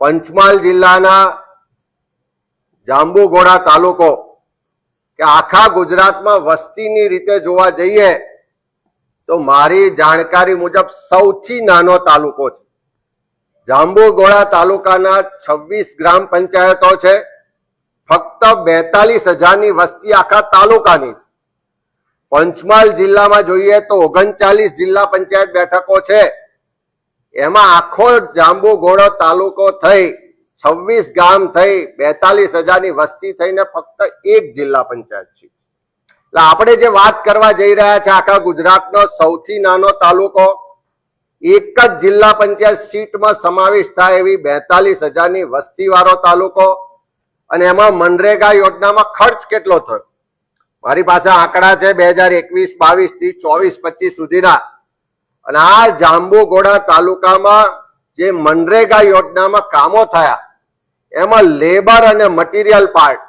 પંચમહાલ જિલ્લાના જાંબુઘોડા તાલુકો કે આખા ગુજરાતમાં વસ્તીની રીતે જોવા જઈએ તો મારી જાણકારી મુજબ સૌથી નાનો તાલુકો છે. જાંબુઘોડા તાલુકાના છવ્વીસ ગ્રામ પંચાયતો છે. ફક્ત બેતાલીસ હજારની વસ્તી આખા તાલુકાની. પંચમહાલ જિલ્લામાં જોઈએ તો ઓગણચાલીસ જિલ્લા પંચાયત બેઠકો છે. એમાં આખો જાંબુઘોડો તાલુકો થઈ, છવ્વીસ ગામ થઈ, બેતાલીસ હજારની વસ્તી થઈને ફક્ત એક જિલ્લા પંચાયત છે. એટલે આપણે જે વાત કરવા જઈ રહ્યા છે, આખા ગુજરાતનો સૌથી નાનો તાલુકો, એક જ જિલ્લા પંચાયત સીટમાં સમાવેશ થાય એવી બેતાલીસ હજારની વસ્તી વાળો તાલુકો, અને એમાં મનરેગા યોજનામાં ખર્ચ કેટલો થયો? મારી પાસે આંકડા છે, બે હજાર એકવીસ, બાવીસથી ચોવીસ પચીસ સુધીના. અને આ જાંબુઘોડા તાલુકામાં જે મનરેગા યોજનામાં કામો થયા, એમાં લેબર અને મટીરિયલ પાર્ટ,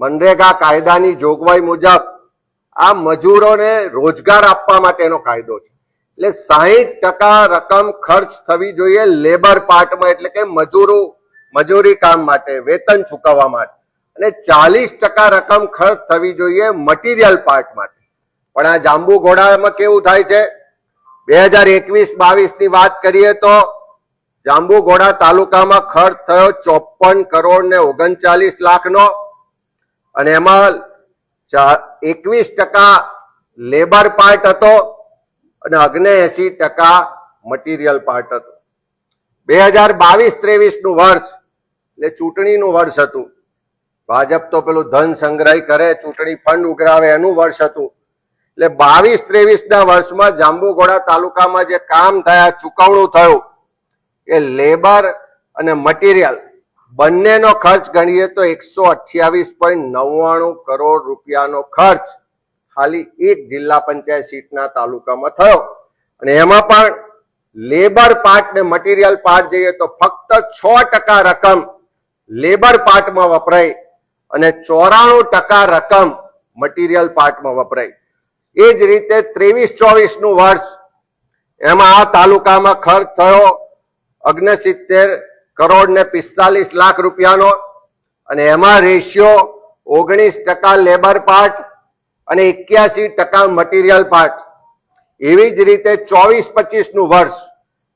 મનરેગા કાયદાની જોગવાઈ મુજબ આ મજૂરોને રોજગાર આપવા માટેનો કાયદો છે. એટલે સાહીઠ ટકા રકમ ખર્ચ થવી જોઈએ લેબર પાર્ટમાં, એટલે કે મજૂરો, મજૂરી કામ માટે, વેતન ચૂકવવા માટે. અને ચાલીસ ટકા રકમ ખર્ચ થવી જોઈએ મટીરિયલ પાર્ટ માટે. પણ આ જાંબુઘોડામાં કેવું થાય છે? બે હજાર એકવીસ બાવીસ વાત કરીએ તો જાંબુઘોડા તાલુકામાં ખર્ચ થયો ચોપન કરોડ ને ઓગણચાલીસ લાખનો અને એમાં એકવીસ ટકા લેબર પાર્ટ હતો અને અગ્ને એસી ટકા મટીરિયલ પાર્ટ હતો. બે હજાર બાવીસ ત્રેવીસનું વર્ષ એટલે ચૂંટણીનું વર્ષ હતું. ભાજપ તો પેલું ધન સંગ્રહ કરે, ચૂંટણી ફંડ ઉઘરાવે એનું વર્ષ હતું. એટલે બાવીસ ત્રેવીસ ના વર્ષમાં જાંબુઘોડા તાલુકામાં જે કામ થયા, ચુકવણું થયું કે લેબર અને મટીરિયલ બંનેનો ખર્ચ ગણીએ તો એકસો અઠ્યાવીસ પોઈન્ટ નવ્વાણું કરોડ રૂપિયાનો ખર્ચ ખાલી એક જિલ્લા પંચાયત સીટના તાલુકામાં થયો. અને એમાં પણ લેબર પાર્ટ ને મટીરિયલ પાર્ટ જઈએ તો ફક્ત છ ટકા રકમ લેબર પાર્ટમાં વપરાય અને ચોરાણું ટકા રકમ મટીરિયલ પાર્ટમાં વપરાય એ જ રીતે ત્રેવીસ ચોવીસનું વર્ષ એમાં આ તાલુકામાં ખર્ચ થયો અગ્નસિત્તેર કરોડ ને પિસ્તાલીસ લાખ રૂપિયાનો અને એમાં રેશિયો ઓગણીસ ટકા લેબર પાર્ટ અને એક્યાસી ટકા મટીરિયલ પાર્ટ. એવી જ રીતે ચોવીસ પચીસનું વર્ષ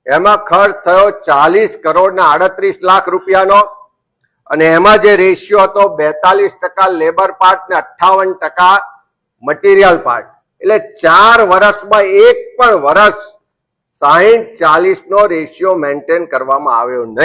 એમાં ખર્ચ થયો ચાલીસ કરોડ ને આડત્રીસ લાખ રૂપિયાનો અને એમાં જે રેશિયો હતો બેતાલીસ ટકા લેબર પાર્ટ ને અઠ્ઠાવન ટકા મટીરિયલ પાર્ટ. એટલે ચાર વર્ષમાં એક પણ વર્ષ સાહીઠ ચાલીસ નો રેશિયો મેન્ટેન કરવામાં આવ્યો નહીં.